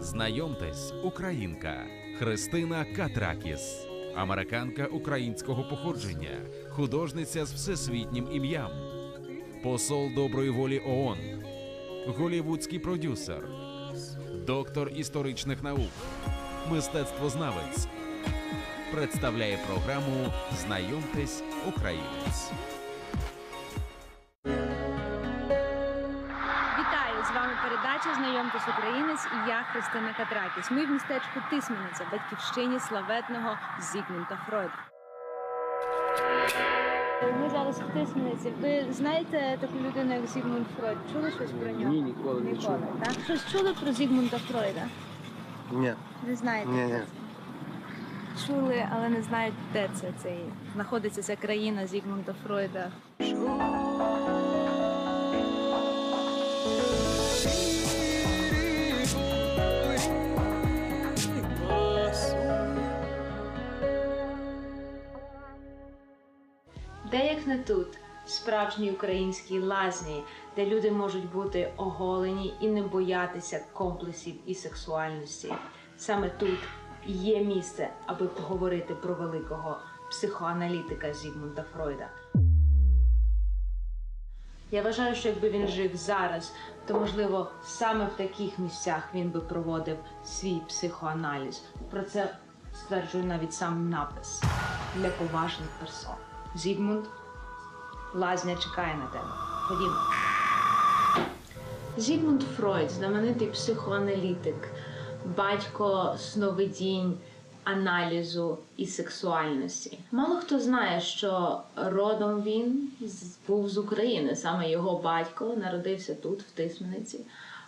Знайомтесь, українка. Христина Катракіс, американка українського походження, художниця з всесвітнім ім'ям, посол доброї волі ООН, голівудський продюсер, доктор історичних наук, мистецтвознавець. Представляє програму Знайомтесь, українець. З вами передача Знайомтесь Українець і я Христина Катракіс. Ми в містечку Тисмениця, батьківщині славетного Зігмунда Фройда. Ми зараз в Тисмениці. Ви знаєте таку людину, як Зігмунд Фройд? Чули щось про нього? Ні, ніколи не так? Щось чули про Зігмунда Фройда? Ні, Не знаєте? ні, ні. Чули, але не знають, де це цей знаходиться ця країна Зігмунда Фройда. Де як не тут, справжній українській лазні, де люди можуть бути оголені і не боятися комплексів і сексуальності. Саме тут є місце, аби поговорити про великого психоаналітика Зігмунда Фройда. Я вважаю, що якби він жив зараз, то можливо саме в таких місцях він би проводив свій психоаналіз. Про це стверджує навіть сам напис для поважних персон. Зігмунд, лазня чекає на тебе. Ходімо. Зігмунд Фройд, знаменитий психоаналітик, батько сновидінь, аналізу і сексуальності. Мало хто знає, що родом він був з України. Саме його батько народився тут, в Тисмениці,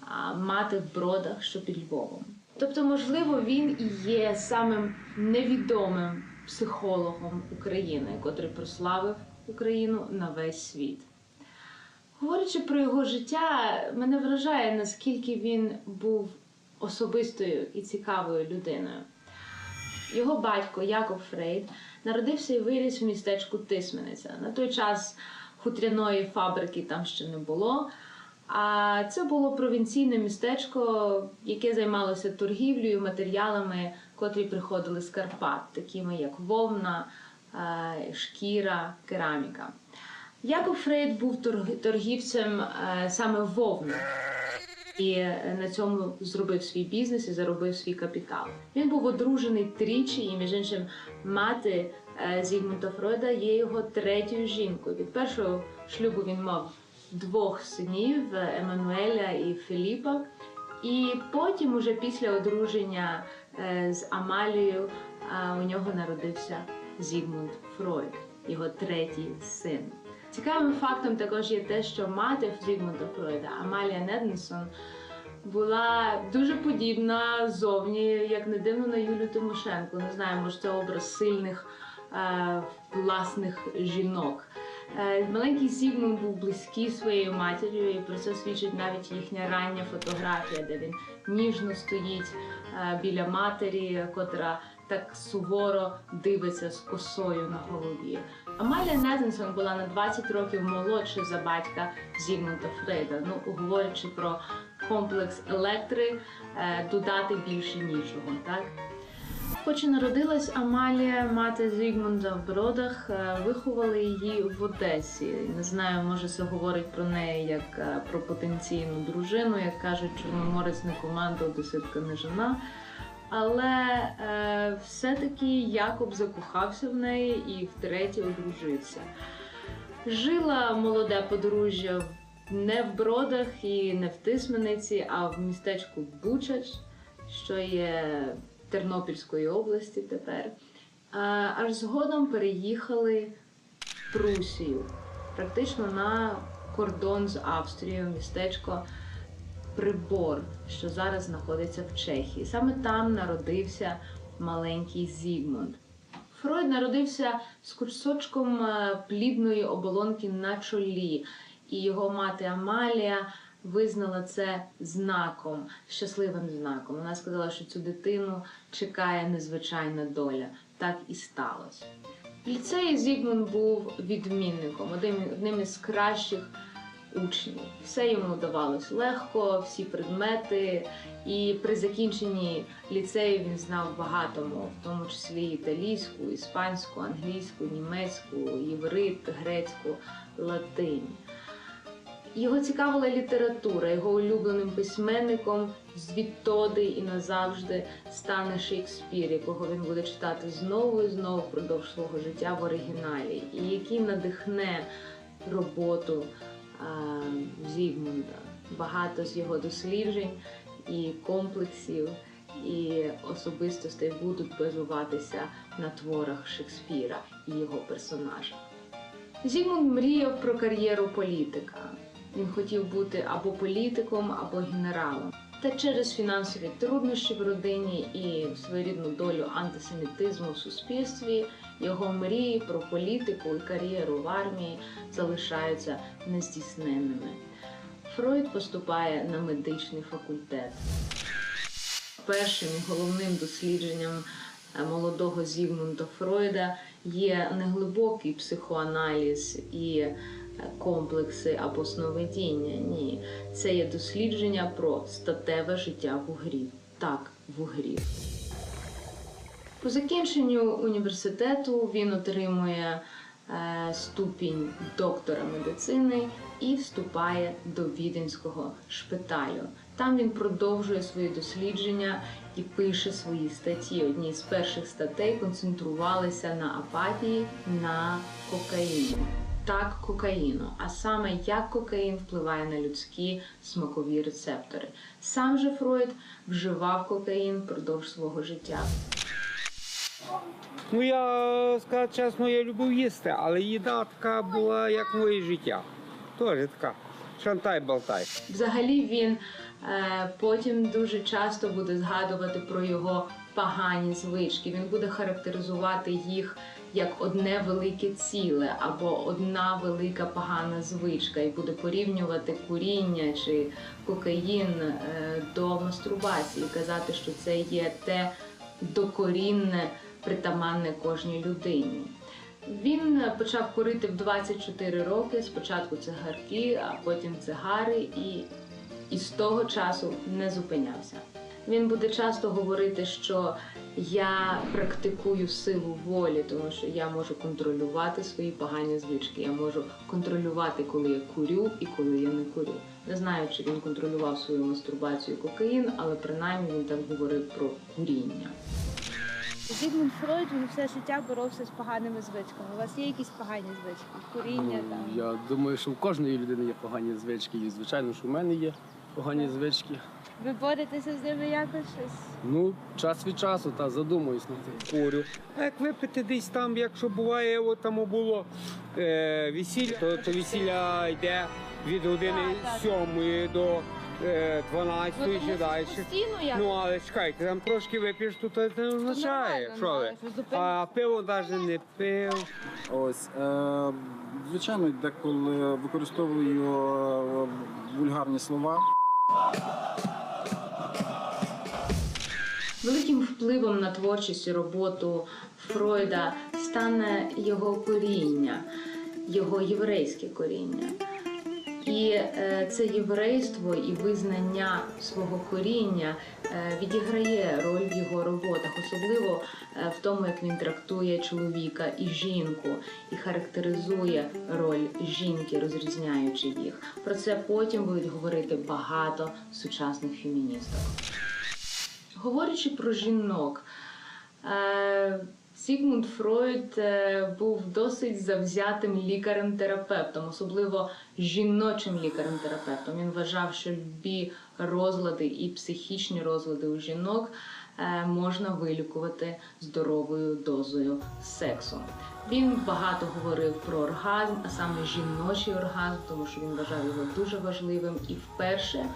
а мати в бродах, що під Львовом. Тобто, можливо, він і є самим невідомим психологом України, котрий прославив Україну на весь світ. Говорячи про його життя, мене вражає, наскільки він був особистою і цікавою людиною. Його батько Якоб Фрейд народився і виріс в містечку Тисмениця. На той час хутряної фабрики там ще не було. А це було провінційне містечко, яке займалося торгівлею матеріалами, котрі приходили з Карпат, такими як вовна, е, шкіра, кераміка. Якоб Фрейд був торгівцем е, саме вовни і на цьому зробив свій бізнес і заробив свій капітал. Він був одружений тричі, і між іншим мати е, Зігмунда Фройда є його третьою жінкою. Від першого шлюбу він мав двох синів е, Еммануеля і Філіпа. І потім, уже після одруження е, з Амалією, е, у нього народився Зігмунд Фройд, його третій син. Цікавим фактом також є те, що мати Зігмунда Фройда, Амалія Неденсон, була дуже подібна зовні, як не дивно на Юлю Тимошенко. Не знаю, може це образ сильних власних жінок. Е, Маленький Зігмунд був близький своєю матір'ю, і про це свідчить навіть їхня рання фотографія, де він ніжно стоїть е, біля матері, котра так суворо дивиться з косою на голові. Амалія Незенсон була на 20 років молодша за батька Зігмунда Фрейда. Ну, говорячи про комплекс електри, е, додати більше нічого, так? Хоч і народилась Амалія, мати Зігмунда в Бродах, е, виховали її в Одесі. Не знаю, може це говорить про неї як е, про потенційну дружину, як кажуть, чорноморець не команда, одеситка не жена. Але е, все-таки Якоб закохався в неї і втретє одружився. Жила молоде подружжя не в Бродах і не в Тисмениці, а в містечку Бучач, що є Тернопільської області тепер. Аж згодом переїхали в Прусію, практично на кордон з Австрією, містечко Прибор, що зараз знаходиться в Чехії. Саме там народився маленький Зігмунд. Фройд народився з кусочком е, плідної оболонки на чолі, і його мати Амалія визнала це знаком, щасливим знаком. Вона сказала, що цю дитину чекає незвичайна доля. Так і сталося. В ліцеї Зігмунд був відмінником, одним, із кращих учнів. Все йому давалось легко, всі предмети, І при закінченні ліцею він знав багато мов, в тому числі італійську, іспанську, англійську, німецьку, єврит, грецьку, латинь. Його цікавила література, його улюбленим письменником звідтоди і назавжди стане Шекспір, якого він буде читати знову і знову впродовж свого життя в оригіналі, і який надихне роботу Зігмунда. Багато з його досліджень і комплексів, і особистостей будуть базуватися на творах Шекспіра і його персонажах. Зігмунд мріяв про кар'єру політика. Він хотів бути або політиком, або генералом. Та через фінансові труднощі в родині і своєрідну долю антисемітизму в суспільстві його мрії про політику і кар'єру в армії залишаються нездійсненними. Фройд поступає на медичний факультет. Першим і головним дослідженням е, молодого Зігмунда Фройда є не глибокий психоаналіз і комплекси або сновидіння. Ні, це є дослідження про статеве життя вугрів. Так, вугрів. По закінченню університету він отримує е, ступінь доктора медицини і вступає до віденського шпиталю. Там він продовжує свої дослідження і пише свої статті. Одні з перших статей концентрувалися на апатії на кокаїні. Так, кокаїну, а саме як кокаїн впливає на людські смакові рецептори. Сам же Фройд вживав кокаїн впродовж свого життя. Ну я сказати чесно, я любив їсти, але їда така була як моє життя. Теж така. Шантай-болтай. Взагалі він е, потім дуже часто буде згадувати про його погані звички. Він буде характеризувати їх як одне велике ціле або одна велика погана звичка, і буде порівнювати куріння чи кокаїн е, до мастурбації, казати, що це є те докорінне, притаманне кожній людині. Він почав курити в 24 роки. Спочатку цигарки, а потім цигари, і, і з того часу не зупинявся. Він буде часто говорити, що я практикую силу волі, тому що я можу контролювати свої погані звички. Я можу контролювати, коли я курю і коли я не курю. Не знаю, чи він контролював свою мастурбацію кокаїн, але принаймні він так говорив про куріння. Зігмунд Фройд він все життя боровся з поганими звичками. У вас є якісь погані звички? Куріння Ну, там. Я думаю, що в кожної людини є погані звички. І звичайно, що в мене є погані звички. Ви боретеся з ними якось щось? Ну, час від часу та задумуюсь над тим. Курю. Як випити десь там, якщо буває, от там було е, весілля, то, то весілля йде від години Так, так. сьомої до е, 12 Ну, чи тому далі. що постійно як Ну, але чекайте, там трошки вип'єш, то це не означає, нормально, що ви. ну, що зупинитися. А пиво навіть не пив. Ось е, звичайно, деколи використовую е, вульгарні слова. Великим впливом на творчість і роботу Фройда стане його коріння, його єврейське коріння. І е, це єврейство і визнання свого коріння відіграє роль в його роботах, особливо е, в тому, як він трактує чоловіка і жінку, і характеризує роль жінки, розрізняючи їх. Про це потім будуть говорити багато сучасних феміністок. Говорячи про жінок, е, Сігмунд Фройд е, був досить завзятим лікарем-терапевтом, особливо жіночим лікарем-терапевтом. Він вважав, що любі розлади і психічні розлади у жінок е, можна вилікувати здоровою дозою сексу. Він багато говорив про оргазм, а саме жіночий оргазм, тому що він вважав його дуже важливим. І вперше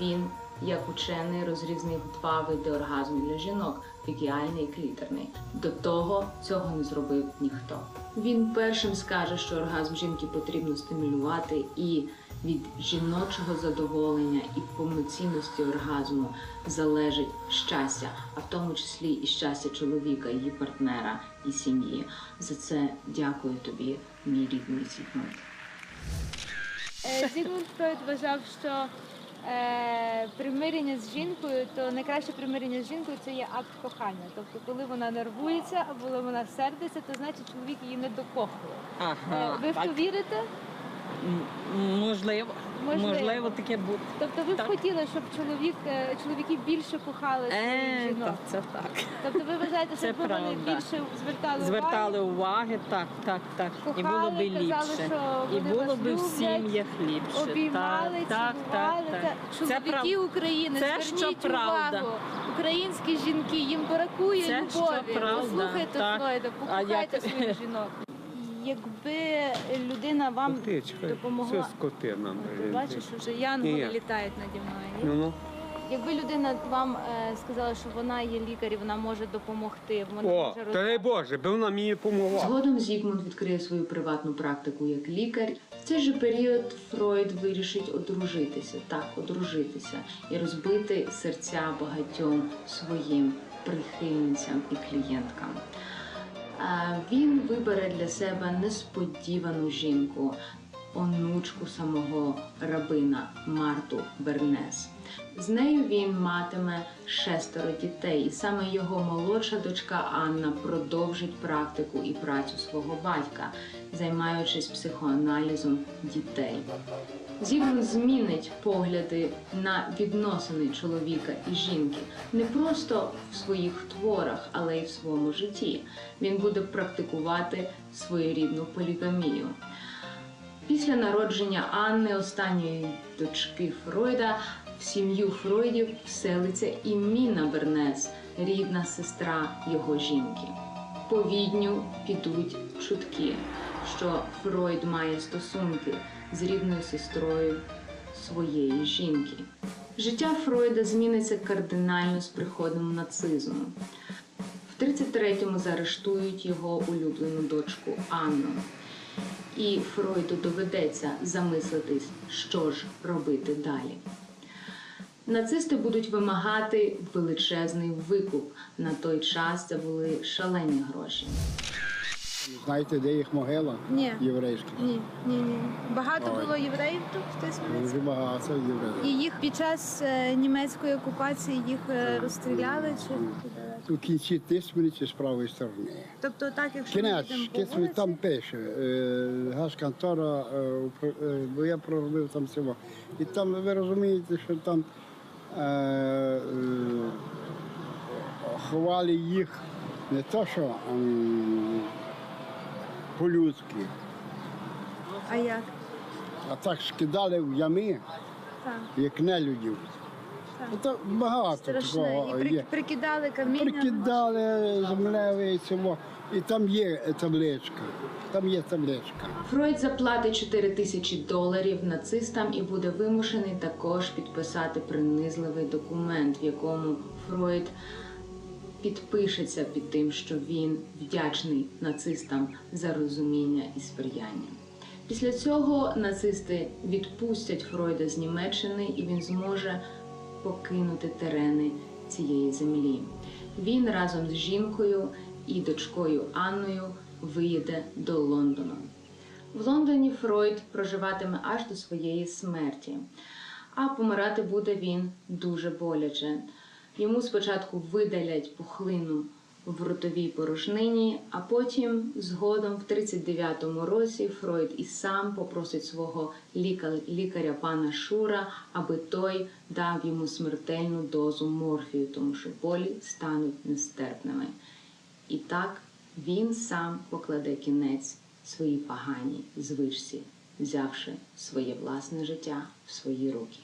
він, як учений, розрізнив два види оргазму для жінок фікіальний і клітерний. До того цього не зробив ніхто. Він першим скаже, що оргазм жінки потрібно стимулювати і від жіночого задоволення і повноцінності оргазму залежить щастя, а в тому числі і щастя чоловіка, її партнера і сім'ї. За це дякую тобі, мій рідний Сігмунд. Е, Зігмунд Фройд вважав, що е, примирення з жінкою, то найкраще примирення з жінкою це є акт кохання. Тобто, коли вона нервується або коли вона сердиться, то значить чоловік її не докохує. Е, Ага, ви в так. то вірите? М, Можливо. Можливо. Можливо, таке буде. Тобто ви б Так. хотіли, щоб чоловік, е, чоловіки більше кохали своїх Е, жінок? так, це так. Тобто ви вважаєте, Це щоб вони правда. більше звертали, Звертали уваги, так, так, так. І було Кохали, би ліпше. що І було би в сім'ях ліпше. обіймали, так, так, так, так. Чоловіки прав- України, Це що зверніть правда. увагу. Українські жінки, їм бракує Це що любові. правда, Послухайте так. Фройда, покохайте своїх жінок. Якби людина вам Ти чекай, допомогла. Це скотина. Ти бачиш, вже янголи Ні. літають наді мною. Ну, ну. Якби людина вам е, сказала, що вона є лікар і вона може допомогти, вона О, може та дай Боже, би вона мені допомогла. Згодом Зігмунд відкриє свою приватну практику як лікар. В цей же період Фройд вирішить одружитися, так, одружитися і розбити серця багатьом своїм прихильницям і клієнткам. Він вибере для себе несподівану жінку, онучку самого рабина Марту Бернес. З нею він матиме шестеро дітей, і саме його молодша дочка Анна продовжить практику і працю свого батька, займаючись психоаналізом дітей. Зігмунд змінить погляди на відносини чоловіка і жінки не просто в своїх творах, але й в своєму житті. Він буде практикувати своєрідну полігамію. Після народження Анни, останньої дочки Фройда, в сім'ю Фройдів вселиться і Міна Бернес, рідна сестра його жінки. По відню підуть чутки, що Фройд має стосунки з рідною сестрою своєї жінки. Життя Фройда зміниться кардинально з приходом нацизму. В 33-му заарештують його улюблену дочку Анну. І Фройду доведеться замислитись, що ж робити далі. Нацисти будуть вимагати величезний викуп. На той час це були шалені гроші. Знаєте, де їх могила Ні. єврейська? Ні, ні, ні. Багато Ой. було євреїв тут в Тисмениці? Дуже багато євреїв. І їх під час е, німецької окупації їх е, розстріляли чи У кінці тисмениці з правої сторони. тобто так, якщо Кінець, вулиці, там пише, е, газконтора, бо я проробив там село. І там ви розумієте, що там ховали їх не то, що по-людськи, а як? а так скидали в ями, Так, як нелюдів. так. Ну, то багато Страшне. такого І при, є. прикидали каміння. Прикидали землеве і цього. І там є табличка. Там є табличка. Фройд заплатить 4 тисячі доларів нацистам і буде вимушений також підписати принизливий документ, в якому Фройд підпишеться під тим, що він вдячний нацистам за розуміння і сприяння. Після цього нацисти відпустять Фройда з Німеччини, і він зможе покинути терени цієї землі. Він разом з жінкою і дочкою Анною виїде до Лондону. В Лондоні Фройд проживатиме аж до своєї смерті, а помирати буде він дуже боляче. Йому спочатку видалять пухлину в ротовій порожнині, а потім, згодом, в 39-му році, Фройд і сам попросить свого лікаря пана Шура, аби той дав йому смертельну дозу морфію, тому що болі стануть нестерпними. І так він сам покладе кінець своїй поганій звичці, взявши своє власне життя в свої руки.